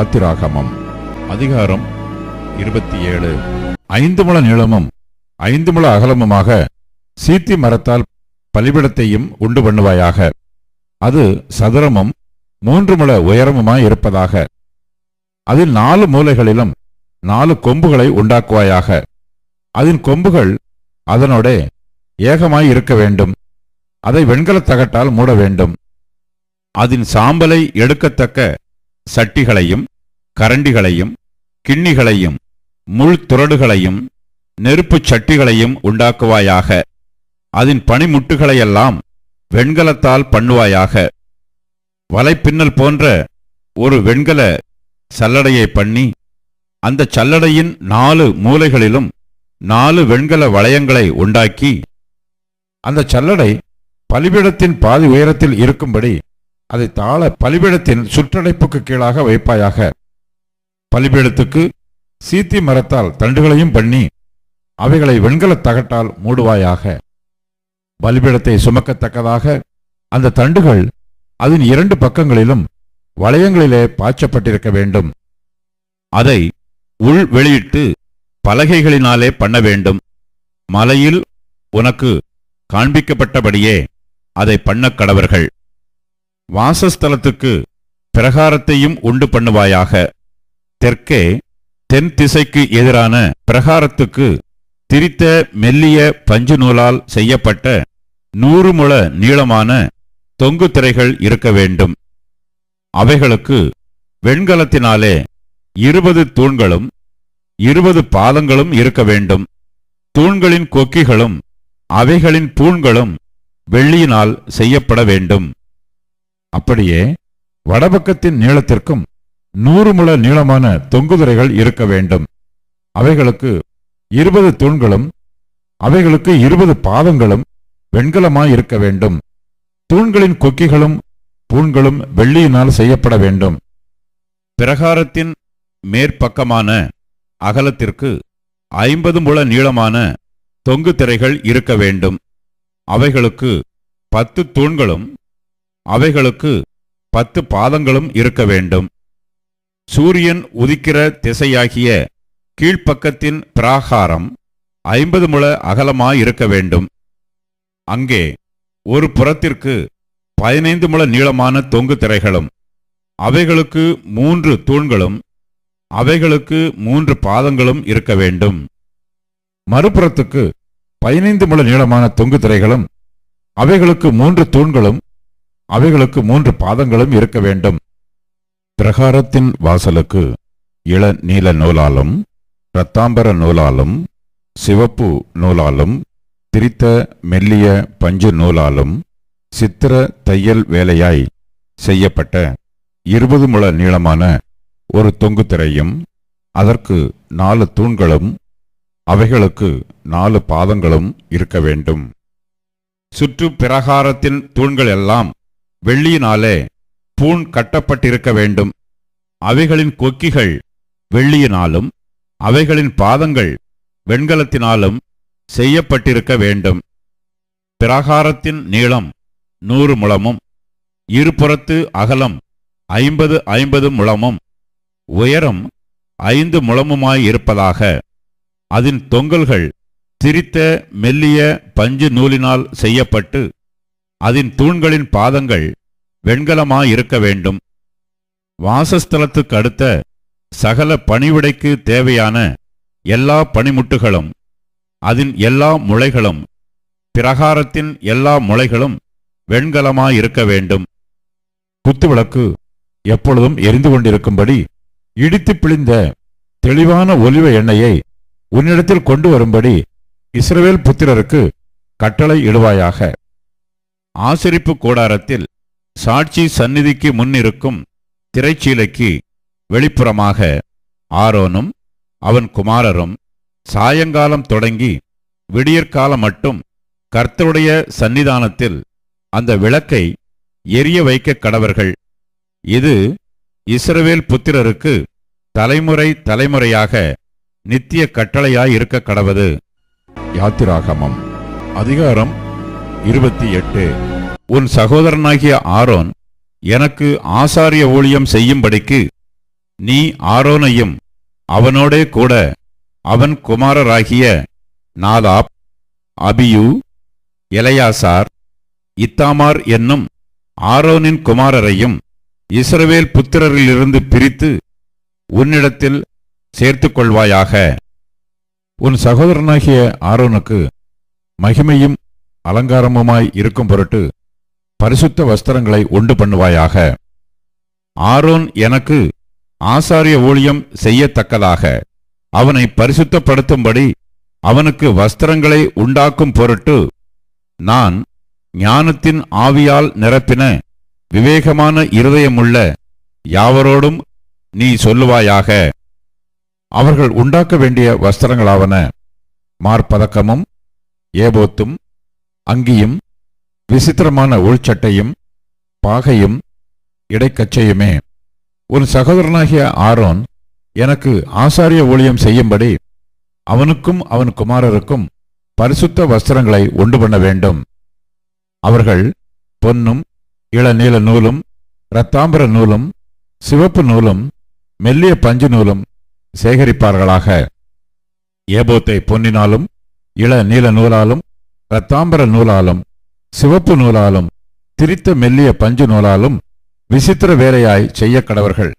யாத்திராகமம் அதிகாரம் இருபத்தி ஏழு. ஐந்து முழ நீளமும் ஐந்து முழ அகலமுமாக சீத்தி மரத்தால் பலிபிடத்தையும் உண்டு பண்ணுவாயாக. அது சதுரமும் மூன்று முழ உயரமுமாய் இருப்பதாக. அதில் நாலு மூலைகளிலும் நாலு கொம்புகளை உண்டாக்குவாயாக. அதன் கொம்புகள் அதனோட ஏகமாய் இருக்க வேண்டும். அதை வெண்கலத் தகட்டால் மூட வேண்டும். அதன் சாம்பலை எடுக்கத்தக்க சட்டிகளையும் கரண்டிகளையும் கிண்ணிகளையும் முள் துரடுகளையும் நெருப்புச் சட்டிகளையும் உண்டாக்குவாயாக. அதன் பனிமுட்டுகளையெல்லாம் வெண்கலத்தால் பண்ணுவாயாக. வலைப்பின்னல் போன்ற ஒரு வெண்கல சல்லடையை பண்ணி அந்த சல்லடையின் நாலு மூலைகளிலும் நாலு வெண்கல வளையங்களை உண்டாக்கி அந்த சல்லடை பலிபீடத்தின் பாதி உயரத்தில் இருக்கும்படி அதை தாழ பலிபீடத்தின் சுற்றடைப்புக்கு கீழாக வைப்பாயாக. பலிபீடத்துக்கு சீத்தி மரத்தால் தண்டுகளையும் பண்ணி அவைகளை வெண்கலத் தகட்டால் மூடுவாயாக. பலிபீடத்தை சுமக்கத்தக்கதாக அந்த தண்டுகள் அதன் இரண்டு பக்கங்களிலும் வளையங்களிலே பாய்ச்சப்பட்டிருக்க வேண்டும். அதை உள் வெளியிட்டு பலகைகளினாலே பண்ண வேண்டும். மலையில் உனக்கு காண்பிக்கப்பட்டபடியே அதை பண்ணக் கடவர்கள். வாசஸ்தலத்துக்கு பிரகாரத்தையும் உண்டு பண்ணுவாயாக. தெற்கே தென் திசைக்கு எதிரான பிரகாரத்துக்கு திரித்த மெல்லிய பஞ்சு நூலால் செய்யப்பட்ட நூறு முழ நீளமான தொங்கு திரைகள் இருக்க வேண்டும். அவைகளுக்கு வெண்கலத்தினாலே இருபது தூண்களும் இருபது பாதங்களும் இருக்க வேண்டும். தூண்களின் கொக்கிகளும் அவைகளின் பூண்களும் வெள்ளியினால் செய்யப்பட வேண்டும். அப்படியே வடபக்கத்தின் நீளத்திற்கும் நூறு முழ நீளமான தொங்குதிரைகள் இருக்க வேண்டும். அவைகளுக்கு இருபது தூண்களும் அவைகளுக்கு இருபது பாதங்களும் வெண்கலமாய் இருக்க வேண்டும். தூண்களின் கொக்கிகளும் பூண்களும் வெள்ளியினால் செய்யப்பட வேண்டும். பிரகாரத்தின் மேற்பக்கமான அகலத்திற்கு ஐம்பது முழ நீளமான தொங்கு திரைகள் இருக்க வேண்டும். அவைகளுக்கு பத்து தூண்களும் அவைகளுக்கு பத்து பாதங்களும் இருக்க வேண்டும். சூரியன் உதிக்கிற திசையாகிய கீழ்ப்பக்கத்தின் பிராகாரம் ஐம்பது முழ அகலமாயிருக்க வேண்டும். அங்கே ஒரு புறத்திற்கு பதினைந்து முழ நீளமான தொங்கு திரைகளும் அவைகளுக்கு மூன்று தூண்களும் அவைகளுக்கு மூன்று பாதங்களும் இருக்க வேண்டும். மறுபுறத்துக்கு பதினைந்து முழ நீளமான தொங்கு திரைகளும் அவைகளுக்கு மூன்று தூண்களும் அவைகளுக்கு மூன்று பாதங்களும் இருக்க வேண்டும். பிரகாரத்தின் வாசலுக்கு இள நீல நூலாலும் இரத்தாம்பர நூலாலும் சிவப்பு நூலாலும் திரித்த மெல்லிய பஞ்சு நூலாலும் சித்திர தையல் வேலையாய் செய்யப்பட்ட இருபது முழ நீளமான ஒரு தொங்கு திரையும் அதற்கு நாலு தூண்களும் அவைகளுக்கு நாலு பாதங்களும் இருக்க வேண்டும். சுற்று பிரகாரத்தின் தூண்கள் எல்லாம் வெள்ளியினாலே பூண் கட்டப்பட்டிருக்க வேண்டும். அவைகளின் கொக்கிகள் வெள்ளியினாலும் அவைகளின் பாதங்கள் வெண்கலத்தினாலும் செய்யப்பட்டிருக்க வேண்டும். பிராகாரத்தின் நீளம் நூறு முழமும் இருபுறத்து அகலம் ஐம்பது ஐம்பது முழமும் உயரம் ஐந்து முழமுமாயிருப்பதாக அதன் தொங்கல்கள் திரித்த மெல்லிய பஞ்சு நூலினால் செய்யப்பட்டு அதன் தூண்களின் பாதங்கள் வெண்கலமாயிருக்க வேண்டும். வாசஸ்தலத்துக்கு அடுத்த சகல பணிவிடைக்கு தேவையான எல்லா பனிமுட்டுகளும் அதன் எல்லா முளைகளும் பிரகாரத்தின் எல்லா முளைகளும் வெண்கலமாயிருக்க வேண்டும். குத்துவிளக்கு எப்பொழுதும் எரிந்து கொண்டிருக்கும்படி இடித்து பிழிந்த தெளிவான ஒலிவ எண்ணெயை உன்னிடத்தில் கொண்டு வரும்படி இஸ்ரவேல் புத்திரருக்கு கட்டளை இடுவாயாக. ஆசரிப்பு கூடாரத்தில் சாட்சி சந்நிதிக்கு முன்னிருக்கும் திரைச்சீலைக்கு வெளிப்புறமாக ஆரோனும் அவன் குமாரரும் சாயங்காலம் தொடங்கி விடியற்காலம் மட்டும் கர்த்தருடைய சந்நிதானத்தில் அந்த விளக்கை எரிய வைக்க கடவர்கள். இது இஸ்ரவேல் புத்திரருக்கு தலைமுறை தலைமுறையாக நித்திய கட்டளையாயிருக்க கடவது. யாத்திராகமம். அதிகாரம் இருபத்தி எட்டு. உன் சகோதரனாகிய ஆரோன் எனக்கு ஆசாரிய ஊழியம் செய்யும்படிக்கு நீ ஆரோனையும் அவனோடே கூட அவன் குமாரராகிய நாதாப் அபியூ எலையாசார் இத்தாமார் என்னும் ஆரோனின் குமாரரையும் இஸ்ரவேல் புத்திரரிலிருந்து பிரித்து உன்னிடத்தில் சேர்த்துக்கொள்வாயாக. உன் சகோதரனாகிய ஆரோனுக்கு மகிமையும் அலங்காரமுமாய் இருக்கும் பொருட்டு பரிசுத்த வஸ்திரங்களை உண்டு பண்ணுவாயாக. ஆரோன் எனக்கு ஆசாரிய ஊழியம் செய்யத்தக்கதாக. அவனை பரிசுத்தப்படுத்தும்படி அவனுக்கு வஸ்திரங்களை உண்டாக்கும் பொருட்டு நான் ஞானத்தின் ஆவியால் நிரப்பின விவேகமான இருதயமுள்ள யாவரோடும் நீ சொல்லுவாயாக. அவர்கள் உண்டாக்க வேண்டிய வஸ்திரங்களாவன மார்பதக்கமும் ஏபோத்தும் அங்கியும் விசித்திரமான உள்சட்டையும் பாகையும் இடைக்கச்சையுமே. உன் சகோதரனாகிய ஆரோன் எனக்கு ஆசாரிய ஊழியம் செய்யும்படி அவனுக்கும் அவன் குமாரருக்கும் பரிசுத்த வஸ்திரங்களை உண்டு பண்ண வேண்டும். அவர்கள் பொன்னும் இளநீல நூலும் இரத்தாம்பர நூலும் சிவப்பு நூலும் மெல்லிய பஞ்சு நூலும் சேகரிப்பார்களாக. ஏபோத்தை பொன்னினாலும் இள நீல நூலாலும் இரத்தாம்பர நூலாலும் சிவப்பு நூலாலும் திரித்த மெல்லிய பஞ்சு நூலாலும் விசித்திர வேலையாய் செய்ய கடவர்கள்.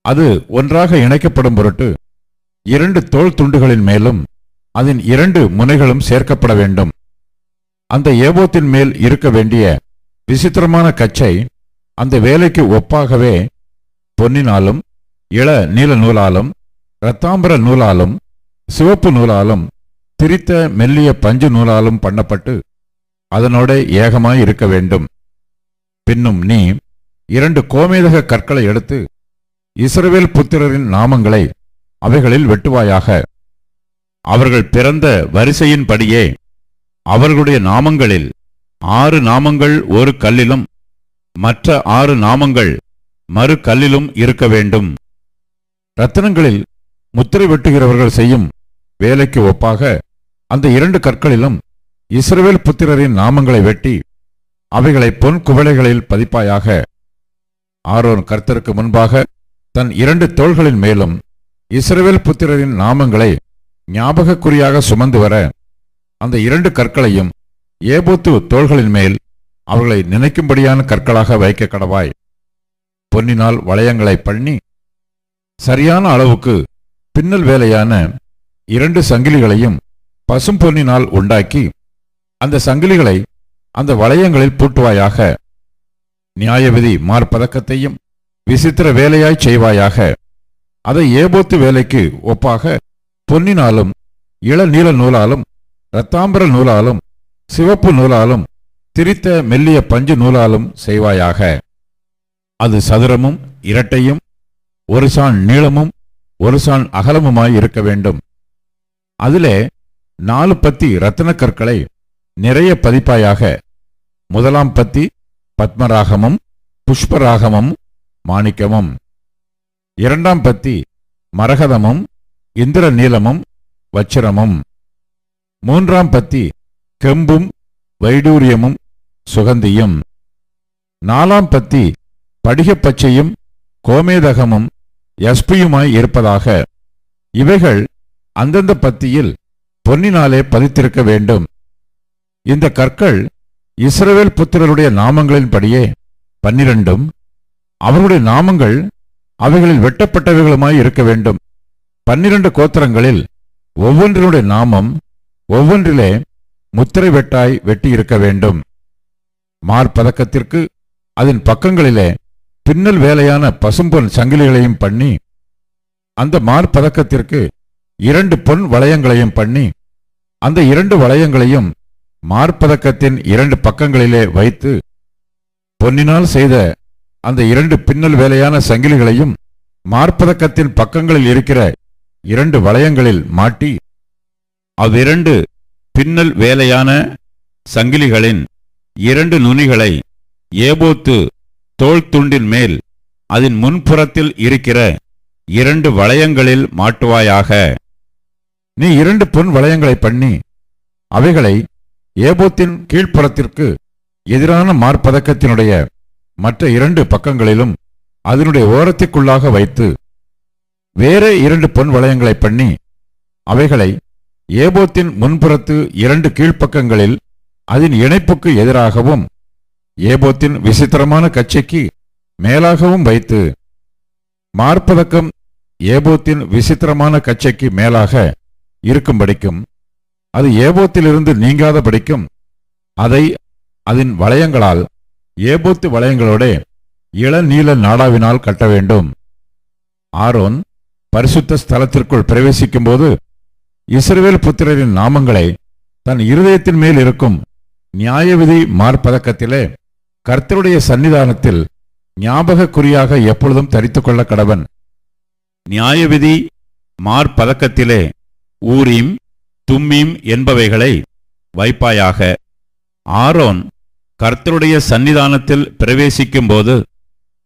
அது ஒன்றாக இணைக்கப்படும் பொருட்டு இரண்டு தோல் துண்டுகளின் மேலும் அதன் இரண்டு முனைகளும் சேர்க்கப்பட வேண்டும். அந்த ஏபோத்தின் மேல் இருக்க வேண்டிய விசித்திரமான கச்சை அந்த வேலைக்கு ஒப்பாகவே பொன்னினாலும் இள நீல நூலாலும் இரத்தாம்பர நூலாலும் சிவப்பு நூலாலும் திரித்த மெல்லிய பஞ்சு நூலாலும் பண்ணப்பட்டு அதனோட ஏகமாய் இருக்க வேண்டும். பின்னும் நீ இரண்டு கோமேதக கற்களை எடுத்து இஸ்ரவேல் புத்திரரின் நாமங்களை அவைகளில் வெட்டுவாயாக. அவர்கள் பிறந்த வரிசையின்படியே அவர்களுடைய நாமங்களில் ஆறு நாமங்கள் ஒரு கல்லிலும் மற்ற ஆறு நாமங்கள் மறு கல்லிலும் இருக்க வேண்டும். ரத்தினங்களில் முத்திரை வெட்டுகிறவர்கள் செய்யும் வேலைக்கு ஒப்பாக அந்த இரண்டு கற்களிலும் இஸ்ரவேல் புத்திரரின் நாமங்களை வெட்டி அவைகளை பொன் குவளைகளில் பதிப்பாயாக ஆரோன் கர்த்தருக்கு முன்பாக தன் இரண்டு தோள்களின் மேலும் இஸ்ரவேல் புத்திரரின் நாமங்களை ஞாபகக்குறியாக சுமந்து வர அந்த இரண்டு கற்களையும் ஏபோத்து தோள்களின் மேல் அவர்களை நினைக்கும்படியான கற்களாக வைக்க கடவாய். பொன்னினால் வளையங்களை பண்ணி சரியான அளவுக்கு பின்னல் வேலையான இரண்டு சங்கிலிகளையும் பசும் பொன்னினால் உண்டாக்கி அந்த சங்கிலிகளை அந்த வளையங்களில் பூட்டுவாயாக. நியாயவிதி மார்பதக்கத்தையும் விசித்திர வேலையாய் செய்வாயாக. அதை ஏபோத்து வேலைக்கு ஒப்பாக பொன்னினாலும் இள நீல நூலாலும் இரத்தாம்பர நூலாலும் சிவப்பு நூலாலும் திரித்த மெல்லிய பஞ்சு நூலாலும் செய்வாயாக. அது சதுரமும் இரட்டையும் ஒரு சான் நீளமும் ஒரு சான் அகலமுமாய் இருக்க வேண்டும். அதிலே நாலு பத்தி ரத்தினக் கற்களை நிறைய பதிப்பாயாக முதலாம் பத்தி பத்மராகமும் புஷ்பராகமும் மாணிக்கமும். இரண்டாம் பத்தி மரகதமும் இந்திர நீலமும் வச்சிரமும். மூன்றாம் பத்தி கெம்பும் வைடூரியமும் சுகந்தியும். நாலாம் பத்தி படிகப்பச்சையும் கோமேதகமும் யஸ்பியுமாய் இருப்பதாக. இவைகள் அந்தந்த பத்தியில் பொன்னினாலே பதித்திருக்க வேண்டும். இந்த கற்கள் இஸ்ரவேல் புத்திரருடைய நாமங்களின்படியே பன்னிரண்டும் அவர்களுடைய நாமங்கள் அவைகளில் வெட்டப்பட்டவைகளுமாய் இருக்க வேண்டும். பன்னிரண்டு கோத்திரங்களில் ஒவ்வொன்றினுடைய நாமம் ஒவ்வொன்றிலே முத்திரை வெட்டாய் வெட்டி இருக்க வேண்டும் மார்பதக்கத்திற்கு அதன் பக்கங்களிலே பின்னல் வேலையான பசும்பொன் சங்கிலிகளையும் பண்ணி அந்த மார்பதக்கத்திற்கு இரண்டு பொன் வளையங்களையும் பண்ணி அந்த இரண்டு வளையங்களையும் மார்பதக்கத்தின் இரண்டு பக்கங்களிலே வைத்து பொன்னினால் செய்த அந்த இரண்டு பின்னல் வேலையான சங்கிலிகளையும் மார்பதக்கத்தின் பக்கங்களில் இருக்கிற இரண்டு வளையங்களில் மாட்டி அவ்விரண்டு பின்னல் வேலையான சங்கிலிகளின் இரண்டு நுனிகளை ஏபோத்து தோள் துண்டின் மேல் அதன் முன்புறத்தில் இருக்கிற இரண்டு வளையங்களில் மாட்டுவாயாக. நீ இரண்டு பொன் வளையங்களை பண்ணி அவைகளை ஏபோத்தின் கீழ்ப்புறத்திற்கு எதிரான மார்பதக்கத்தினுடைய மற்ற இரண்டு பக்கங்களிலும் அதனுடைய ஓரத்திற்குள்ளாக வைத்து வேற இரண்டு பொன் வளையங்களை பண்ணி அவைகளை ஏபோத்தின் முன்புறத்து இரண்டு கீழ்ப்பக்கங்களில் அதன் இணைப்புக்கு எதிராகவும் ஏபோத்தின் விசித்திரமான கச்சைக்கு மேலாகவும் வைத்து மார்பதக்கம் ஏபோத்தின் விசித்திரமான கச்சைக்கு மேலாக இருக்கும்படிக்கும் அது ஏபோத்திலிருந்து நீங்காத படிக்கும். அதை அதன் வளையங்களால் ஏபோத்து வளையங்களோட இளநீல நாடாவினால் கட்ட வேண்டும். ஆரோன் பரிசுத்த ஸ்தலத்திற்குள் பிரவேசிக்கும்போது இஸ்ரவேல் புத்திரரின் நாமங்களை தன் இருதயத்தின் மேல் இருக்கும் நியாயவிதி மார்பதக்கத்திலே கர்த்தருடைய சன்னிதானத்தில் ஞாபக குறியாக எப்பொழுதும் தரித்துக்கொள்ள கடவன். நியாயவிதி மார்பதக்கத்திலே ஊரீம் தும்மீம் என்பவைகளை வைப்பாயாக. ஆரோன் கர்த்தருடைய சன்னிதானத்தில் பிரவேசிக்கும்போது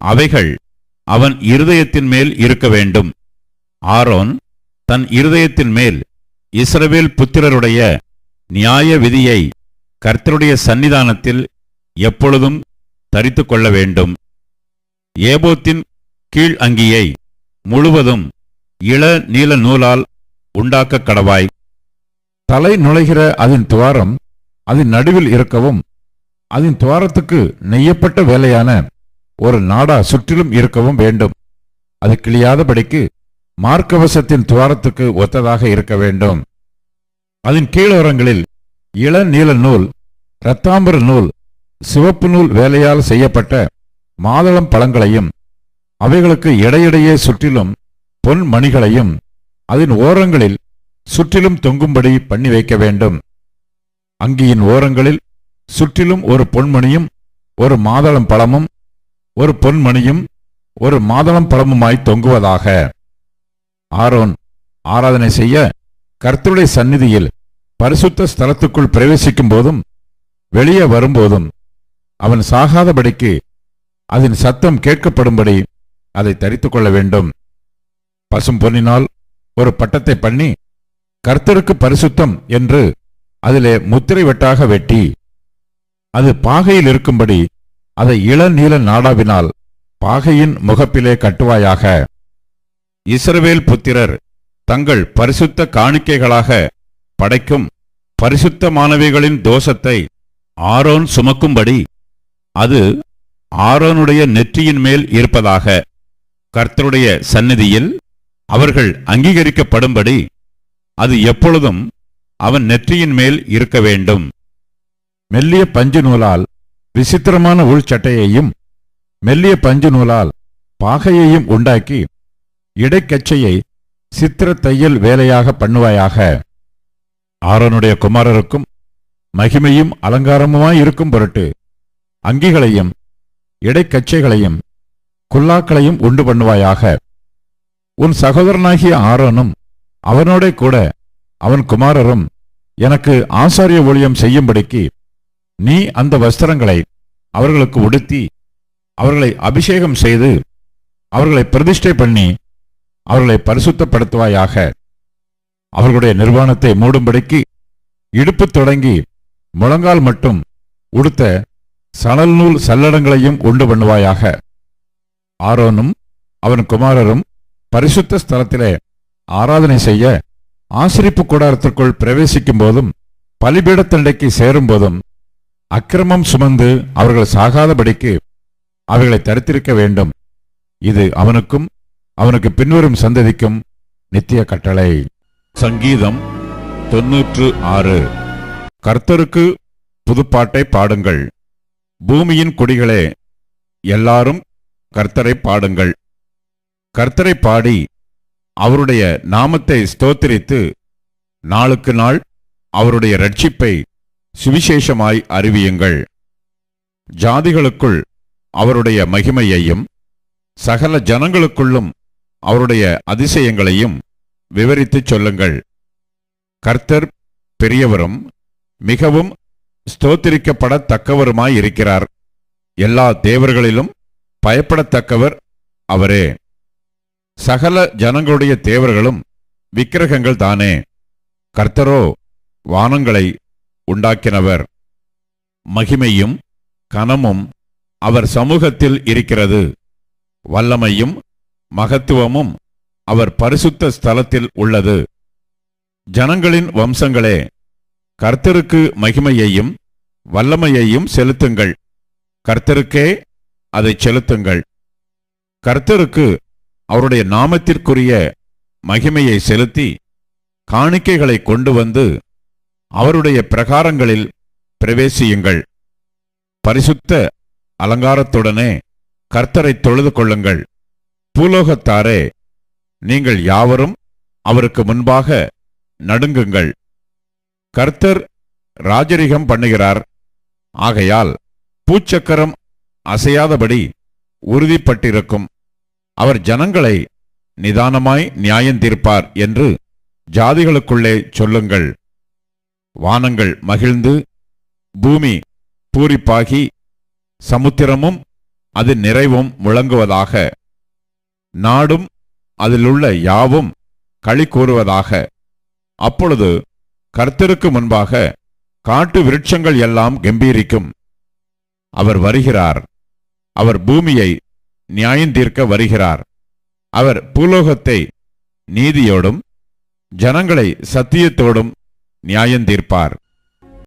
அவைகள் அவன் இருதயத்தின் மேல் இருக்க வேண்டும். ஆரோன் தன் இருதயத்தின் மேல் இஸ்ரவேல் புத்திரருடைய நியாய விதியை கர்த்தருடைய சன்னிதானத்தில் எப்பொழுதும் தரித்து கொள்ள வேண்டும். ஏபோத்தின் கீழ் அங்கியை முழுவதும் இள நீல நூலால் உண்டாக்க கடவாய். தலை நுழைகிற அதன் துவாரம் அதன் நடுவில் இருக்கவும் அதன் துவாரத்துக்கு நெய்யப்பட்ட வேலையான ஒரு நாடா சுற்றிலும் இருக்கவும் வேண்டும். அது கிளியாதபடிக்கு மார்க்கவசத்தின் துவாரத்துக்கு ஒத்ததாக இருக்க வேண்டும். அதன் கீழோரங்களில் இள நீல நூல் இரத்தாம்பர நூல் சிவப்பு நூல் வேலையால் செய்யப்பட்ட மாதளம் பழங்களையும் அவைகளுக்கு இடையிடையே சுற்றிலும் பொன் மணிகளையும் அதன் ஓரங்களில் சுற்றிலும் தொங்கும்படி பண்ணி வைக்க வேண்டும். அங்கியின் ஓரங்களில் சுற்றிலும் ஒரு பொன்மணியும் ஒரு மாதளம் பழமும் ஒரு பொன்மணியும் ஒரு மாதளம் பழமுமாய் தொங்குவதாக. ஆரோன் ஆராதனை செய்ய கர்த்தருடைய சந்நிதியில் பரிசுத்த ஸ்தலத்துக்குள் பிரவேசிக்கும் போதும் வெளியே வரும்போதும் அவன் சாகாதபடிக்கு அதன் சத்தம் கேட்கப்படும்படி அதை தரித்து கொள்ள வேண்டும். பசும் பொன்னினால் ஒரு பட்டத்தை பண்ணி கர்த்தருக்கு பரிசுத்தம் என்று அதிலே முத்திரை வெட்டாக வெட்டி அது பாகையில் இருக்கும்படி அதை இளநீல நாடாவினால் பாகையின் முகப்பிலே கட்டுவாயாக. இஸ்ரவேல் புத்திரர் தங்கள் பரிசுத்த காணிக்கைகளாக படைக்கும் பரிசுத்தமானவைகளின் தோஷத்தை ஆரோன் சுமக்கும்படி அது ஆரோனுடைய நெற்றியின் மேல் இருப்பதாக கர்த்தருடைய சந்நிதியில் அவர்கள் அங்கீகரிக்கப்படும்படி அது எப்பொழுதும் அவன் நெற்றியின் மேல் இருக்க வேண்டும். மெல்லிய பஞ்சு நூலால் விசித்திரமான உள்சட்டையையும் மெல்லிய பஞ்சு நூலால் பாகையையும் உண்டாக்கி இடைக்கச்சையை சித்திர தையல் வேலையாக பண்ணுவாயாக. ஆரோனுடைய குமாரருக்கும் மகிமையும் அலங்காரமுமாயிருக்கும் பொருட்டு அங்கிகளையும் இடைக்கச்சைகளையும் குல்லாக்களையும் உண்டு பண்ணுவாயாக. உன் சகோதரனாகிய ஆரோனும் அவனோட கூட அவன் குமாரரும் எனக்கு ஆசாரிய ஊழியம் செய்யும்படிக்கு நீ அந்த வஸ்திரங்களை அவர்களுக்கு உடுத்தி அவர்களை அபிஷேகம் செய்து அவர்களை பிரதிஷ்டை பண்ணி அவர்களை பரிசுத்தப்படுத்துவாயாக. அவர்களுடைய நிர்வாணத்தை மூடும்படிக்கு இடுப்பு தொடங்கி முழங்கால் மட்டும் உடுத்த சணல் நூல் சல்லடங்களையும் உண்டு பண்ணுவாயாக. ஆரோனும் அவன் குமாரரும் பரிசுத்த ஸ்தலத்திலே ஆராதனை செய்ய ஆசிரிப்பு கூடாரத்திற்குள் பிரவேசிக்கும் போதும் பலிபீடத்தண்டைக்கு சேரும் போதும் அக்கிரமம் சுமந்து அவர்கள் சாகாதபடிக்கு அவைகளை தரித்திருக்க வேண்டும். இது அவனுக்கும் அவனுக்கு பின்வரும் சந்ததிக்கும் நித்திய கட்டளை. சங்கீதம் தொன்னூற்று ஆறு. கர்த்தருக்கு புதுப்பாட்டை பாடுங்கள். பூமியின் குடிகளே எல்லாரும் கர்த்தரை பாடுங்கள். கர்த்தரை பாடி அவருடைய நாமத்தை ஸ்தோத்திரித்து நாளுக்கு நாள் அவருடைய ரட்சிப்பை சுவிசேஷமாய் அறிவியுங்கள். ஜாதிகளுக்குள் அவருடைய மகிமையையும் சகல ஜனங்களுக்குள்ளும் அவருடைய அதிசயங்களையும் விவரித்துச் சொல்லுங்கள். கர்த்தர் பெரியவரும் மிகவும் ஸ்தோத்திரிக்கப்படத்தக்கவருமாய் இருக்கிறார். எல்லா தேவர்களிலும் பயப்படத்தக்கவர் அவரே. சகல ஜனங்களுடைய தேவர்களும் விக்கிரகங்கள் தானே. கர்த்தரோ வானங்களை உண்டாக்கினவர். மகிமையும் கனமும் அவர் சமூகத்தில் இருக்கிறது. வல்லமையும் மகத்துவமும் அவர் பரிசுத்த ஸ்தலத்தில் உள்ளது. ஜனங்களின் வம்சங்களே கர்த்தருக்கு மகிமையையும் வல்லமையையும் செலுத்துங்கள். கர்த்தருக்கே அதை செலுத்துங்கள். கர்த்தருக்கு அவருடைய நாமத்திற்குரிய மகிமையை செலுத்தி காணிக்கைகளை கொண்டு வந்து அவருடைய பிரகாரங்களில் பிரவேசியுங்கள். பரிசுத்த அலங்காரத்துடனே கர்த்தரை தொழுது கொள்ளுங்கள். பூலோகத்தாரே நீங்கள் யாவரும் அவருக்கு முன்பாக நடுங்குங்கள். கர்த்தர் ராஜரிகம் பண்ணுகிறார். ஆகையால் பூச்சக்கரம் அசையாதபடி உறுதிப்பட்டிருக்கும். அவர் ஜனங்களை நிதானமாய் நியாயந்தீர்ப்பார் என்று ஜாதிகளுக்குள்ளே சொல்லுங்கள். வானங்கள் மகிழ்ந்து பூமி பூரிப்பாகி சமுத்திரமும் அது நிறைவும் முழங்குவதாக நாடும் அதிலுள்ள யாவும் களி கூறுவதாக. அப்பொழுது கர்த்தருக்கு முன்பாக காட்டு விருட்சங்கள் எல்லாம் கம்பீரிக்கும். அவர் வருகிறார். அவர் பூமியை நியாயந்தீர்க்க வருகிறார். அவர் பூலோகத்தை நீதியோடும் ஜனங்களை சத்தியத்தோடும் நியாயந்தீர்ப்பார்